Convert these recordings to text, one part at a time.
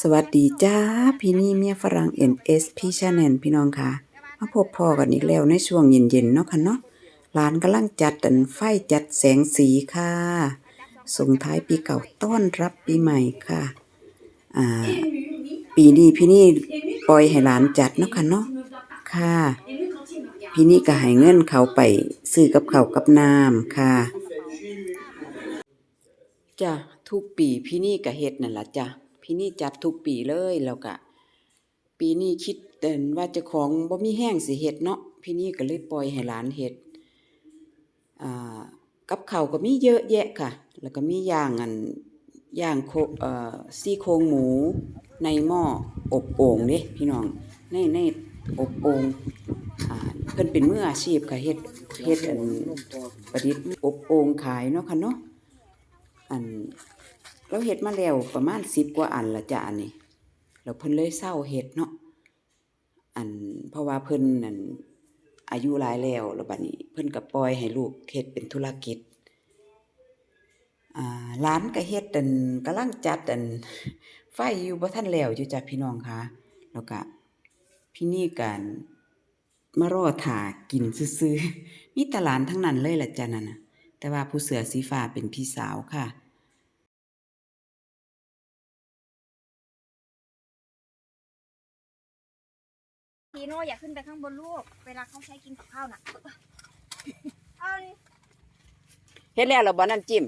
สวัสดีจ้า พี่นี่เมียฝรั่ง NS พี่ชาแนลพี่น้องค่ะ มาพบพ่อกันอีกแล้วในช่วงเย็นๆเนาะค่ะเนาะร้านกำลังจัดอันไฟจัดแสงสีค่ะ ส่งท้ายปีเก่าต้อนรับปีใหม่ค่ะ อ่า ปีนี้พี่นี่ปล่อยให้หลานจัดเนาะค่ะเนาะค่ะ พี่นี่ก็ให้เงินเขาไปซื้อกับเขากับน้ำค่ะจ้ะทุกปีพี่นี่ก็เฮ็ดนั่นล่ะจ้ะ พี่นี่จัดทุกปีเลยแล้วก็ปีนี้คิดเดินว่าจ้าของบ่มีแห้งสิเฮ็ดเนาะพี่นี่ก็เลยปล่อยให้หลานเฮ็ดอ่ากับข้าวก็มีเยอะแยะค่ะ แล้วก็มีย่างอันย่างโคเอ่อซี่โครงหมูในหม้ออบโอ่งเด้พี่น้องในในอบโอ่งอ่าเพิ่นเป็นมืออาชีพค่ะเฮ็ดเฮ็ดอันประดิษฐ์อบโอ่งขายเนาะค่ะเนาะอัน เราเฮ็ดมาแล้วประมาณสิบกว่าอันละจ้ะอันนี้แล้วเพิ่นเลยเศร้าเฮ็ดเนาะอันเพราะว่าเพิ่นนั่นอายุหลายแล้วแล้วบัดนี้ เพิ่นก็ปล่อยให้ลูกเฮ็ดเป็นธุรกิจอ่าร้านก็เฮ็ดอันกำลังจัดอันไฟอยู่บ่ทันแล้วอยู่จ้ะพี่น้องค่ะ แล้วก็พี่นี่กันมารอถากินซื่อๆมีตลานทั้งนั้นเลยล่ะจ้ะนั่นน่ะแต่ว่าผู้เสือสีฟ้าเป็นพี่สาวค่ะ พีโน่อย่าขึ้นไปข้างบนลูก เวลาเขาใช้กินกับข้าวน่ะเอานี่เฮ็ดแล้วเหราบ่น้ำจิ้ม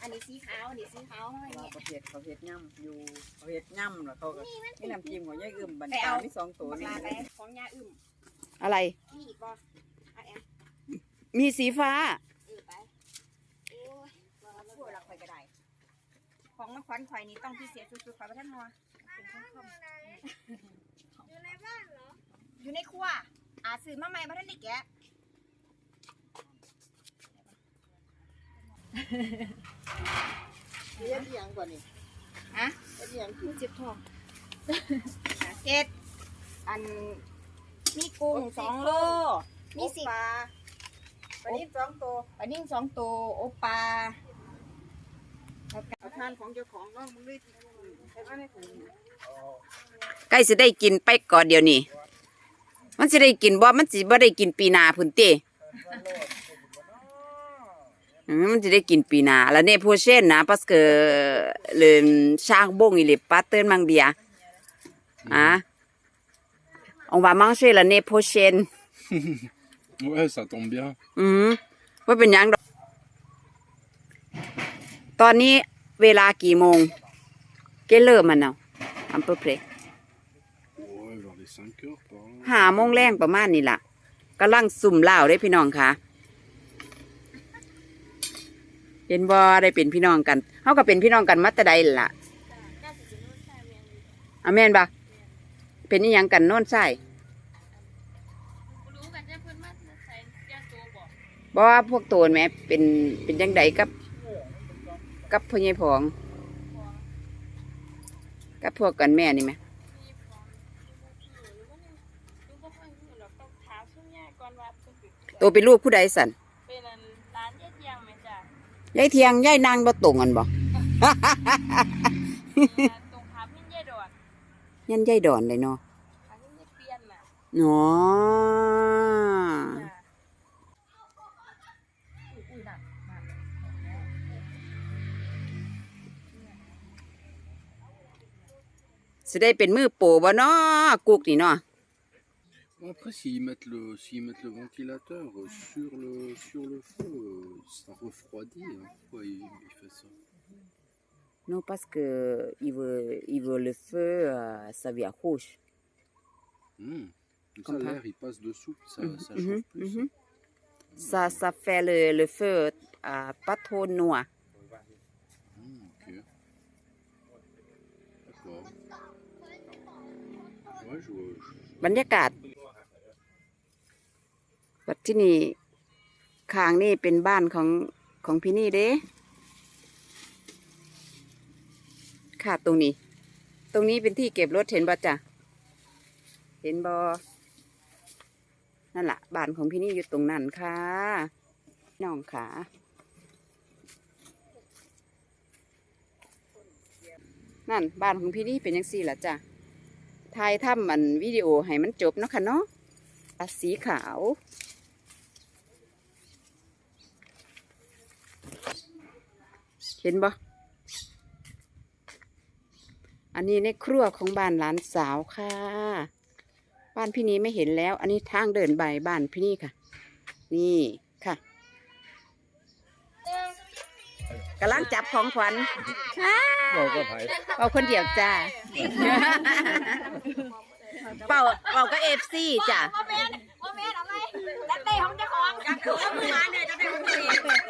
อันนี้สีขาว อันนี้สีขาวอะไรเราเงี้ยเขาเห็ดเขาเห็ดย่ำอยู่เขาเห็ดย่ำแล้วเขาก็นี่น้ำจิ้มของยายอึมบันไปตาเอา มีสองตัวบักนี่ลาไปของยาอึมอะไรมีอีกบ่อะแอมมีสีฟ้า เออไป โอ้ยพูดหลักไปก็ได้ ของมันควันข่อยนี่ต้องพิเศษสุดๆข่อยประท่านนัวเป็นข้าวต้มอยู่ในบ้านเหรอ อยู่ในครัว อา ซื้อมาใหม่ประท่านได้แกะเห็ดยังกว่านี่ฮะเห็ดยังมันเจ็บท้องเจ็ดอันมีกุ้งสองโลมีสิปลาปลานิ่มสองตัวปลานิ่งสองตัวโอปลาเอาทานของเจ้าของน้องมึงได้ใช่ไหมใกล้สิได้กินไปก่อนเดี๋ยวนี้ มันสิได้กินบ่ มันสิบ่ได้กินปีหน้าพุ่นติอืมมันสิได้กินปีหน้า l'année prochaine นะ parce que le charbon il est pas tellement bien hein on va manger l'année prochaine Ouais, ça tombe bien. อืมว่าเป็นหยังดอกตอนนี้เวลากี่โมง เกเลอร์มันเอาอัมเปอร์เพล Ouais, หาโมงแรงประมาณนี้ล่ะกำลังสุ่มเหล้าได้พี่น้องค่ะเห็นบ่ได้เป็นพี่น้องกันเขาก็เป็นพี่น้องกันมาแต่ใดล่ะอาแม่นบ่เป็นนี่ยังกันโน่นใช่บ่ว่าพวกโตนแหม่เป็นเป็นจังใดกับ กับพ่อใหญ่ผอง กับพวกกันแม่นี่ไหม ตัวเป็นลูกผู้ใดสันเป็นอันร้านเย็ดเยียงไหมจ้ะยายเทียงยายนางบ่ตรงกันบ่ตรงขาพิ้นเยดอนยันยายดอนเลยเนาะขาพิ้นเยเปลี่ยนน่ะเนาะจ้ะสิได้เป็นมือโปบ่เนาะกุกนี่เนาะ Bon, après, s'ils mettent, le, s'ils mettent le ventilateur euh, sur le, sur le feu, euh, ça refroidit. hein. Pourquoi il, il fait ça non parce que il veut il veut le feu euh, ça vient rouge Hmm. Comme Comme ça, ça. l'air, il passe dessous, puis ça, Mhm, ça mhm, chauffe plus. mhm. ça ça fait le le feu euh, pas trop noir Hmm, ok. D'accord. Ouais, je vois. je- บรรยากาศ บัดที่นี่ข้างนี่เป็นบ้านของของพี่นี่เด้ค่ะตรงนี้ ตรงนี้เป็นที่เก็บรถเห็นบ่จ้ะเห็นบ่นั่นแหละบ้านของพี่นี่อยู่ตรงนั้นค่ะน้องขานั่นบ้านของพี่นี่เป็นยังสี่ล่ะจ้ะถ่ายทำมันวิดีโอให้มันจบเนาะค่ะเนาะสีขาว เห็นบ่อันนี้ในครัวของบ้านหลานสาวค่ะ บ้านพี่นี้ไม่เห็นแล้ว อันนี้ทางเดินไปบ้านพี่นี่ค่ะ นี่ค่ะกำลังจับของขวัญบอกก็ไผเอาคนเดียวจ้า เป่าเป่าก็เอฟซีจ้ะโมเมนต์โมเมนต์อะไรจัดได้ของเจ้าของจัดคือเอามือมาเนี่ยจัดได้ของตัวเอง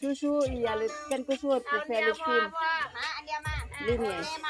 ชูชูอย่าลืมเป็นกุศลเป็นแฟนลูกฟิล์มหาอันเดียวมาลืมไงมา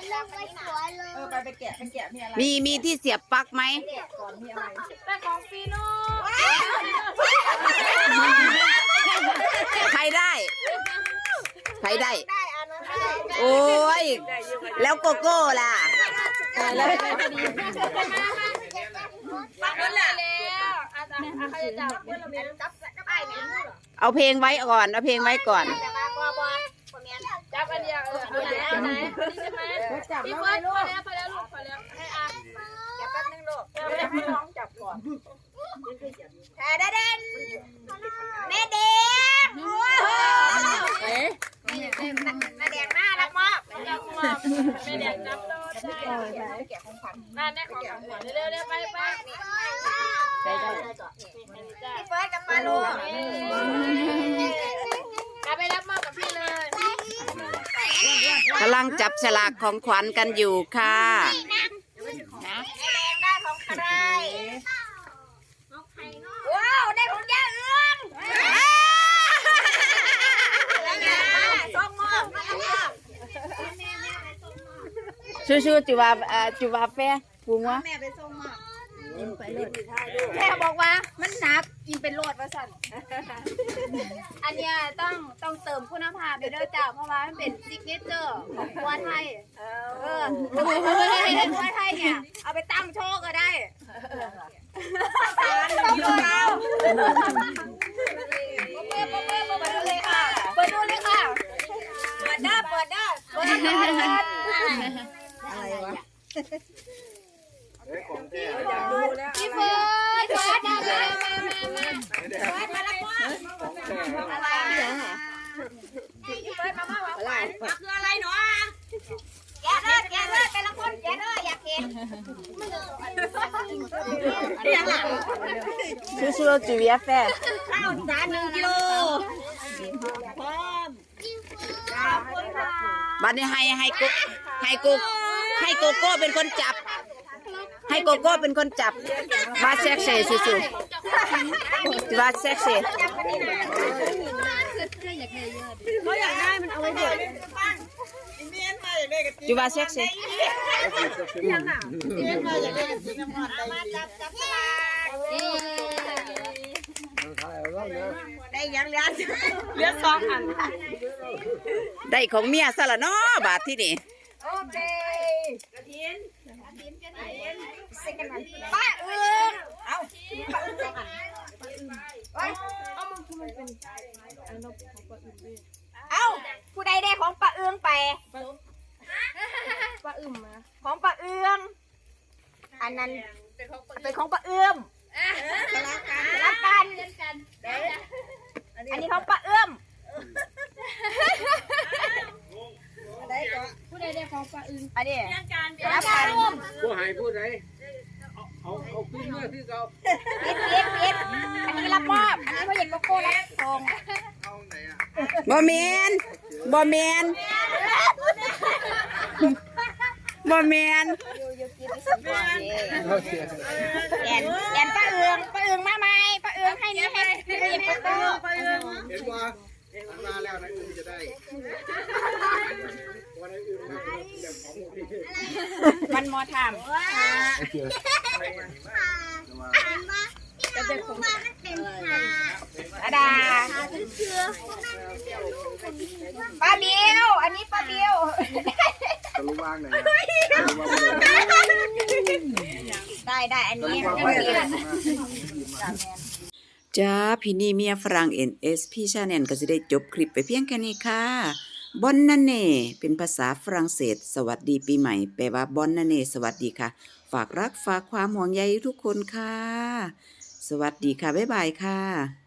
ล่นรถไฟสวยเลเออยไปไปแกะไปแกะมีอะไรมีมีที่เสียบปลั๊กไหม แกะก่อนมีอะไรแต่ของฟีโน่ใครได้ ใครได้ ได้อันนั้นได้โอ้ย แล้วโกโก้ล่ะปักหมดแล้วอาจารย์ใครจะจับจับจับไอ้เนี่ยเอาเพลงไว้ก่อน เอาเพลงไว้ก่อน แต่ว่าบอบอเมียน จับอันเดียวเออเอาไหนเอาไหนนี่ใช่ไหมจับพี่แล้วเฟิไงร์สลูพอกแล้วพอแล้วลูกพอแล้วให้อาจับแป๊บนึงลูกให้น้องจับก่อนแทเดนแม่เด็กโอ้โหแม่แดงหน้ารักมากจับมาไม่เด็กจับโดนได้แกะของขวัญนั่นแน่ของขวัญเร็วๆเร็วไปไปได้ได้พี่เฟิร์สกับมาลูก เอาไปรับมอบกับพี่เลย กำลังจับฉลากของขวัญกันอยู่ค่ะแม่แดงได้ของใครว้าวได้ของย่าเอื้องแล้วไงส่งมอบส่งมอบชูๆจิว่าอ่าจิว่าแฟปูงวะแม่ไปส่งมอบแม่บอกว่ามันหนัก กินเป็นโลดว่าสั่น อันเนี้ยต้องต้องเติมคุณภาพไปด้วยจ้าเพราะว่ามันเป็นซิกเนเจอร์ของครัวไทย เออครัวไทยเนี่ย เอาไปตั้งโชว์ก็ได้ต้องดูเราเปิดดูเลยค่ะเปิดดูเลยค่ะ เปิดได้เปิดได้เปิดได้อะไรวะพี่เฟิร์สพี่เฟิร์สมามามามามาแล้วว่า อะไรอะพี่เฟิร์สมาว่าอะไรคืออะไรเนาะแกะเลยแกะเลยเป็นละคนแกะเลยอยากเห็นยังหลังชูๆจิว่าแฟข้าวจานหนึ่งกิโลพร้อมขอบคุณค่ะบัดนี้ให้ให้กุให้กุให้โกโก้เป็นคนจับ ให้โกโก้เป็นคนจับว่าแซกเซ่ชูๆจิ ว่าแซกเซ่เขาอยากได้มันเอาไว้เดี๋ยวจิว่าแซกเซ่มาจับจับสลากได้ยังเหลือเหลือสองอัน ได้ของเมียซะละเนาะบาทที่นี่ โอเคกระถินกระถินกระถินเซ็กันมันป้าเอื้อง เอาป้าเอื้องสองอันเอ้ยเอาผู้ใดได้ของป้าเอื้องไปป้าอึมมาของป้าเอื้องอันนั้นเป็นของป้าเอื้อมรับกันรับกันอันนี้ของป้าเอื้อมผู้ใดได้ของป้าอึมอันนี้เรื่องการรับกันผู้หายผู้ใด เอาเอาขึ้นเมื่อที่เขาปิดปิดปิดอันนี้รับมอบอันนี้พ่อเห็นโกโก้รับทองบ่แมนบ่แมนบ่แมนใส่แอนแอนป้าเอืองป้าเอืองมาไหมป้าเอืองให้นี่ให้ให้หยิบโต๊ะเห็นว่าทำมาแล้วนะอื่นจะได้วันอื่นเดี๋ยวของพี่มันมอทาม อาดาป้าเบียวอันนี้ป้าเบียวจะรู้ว่างเลยได้ได้อันนี้จ้าพี่นี่เมียฝรั่ง NS พี่ชาแนลก็สิได้จบคลิปไปเพียงแค่นี้ค่ะ บอนนันเน่เป็นภาษาฝรั่งเศส สวัสดีปีใหม่ แปลว่าบอนนันเน่สวัสดีค่ะ ฝากรักฝากความห่วงใยทุกคนค่ะ สวัสดีค่ะ บ๊ายบายค่ะ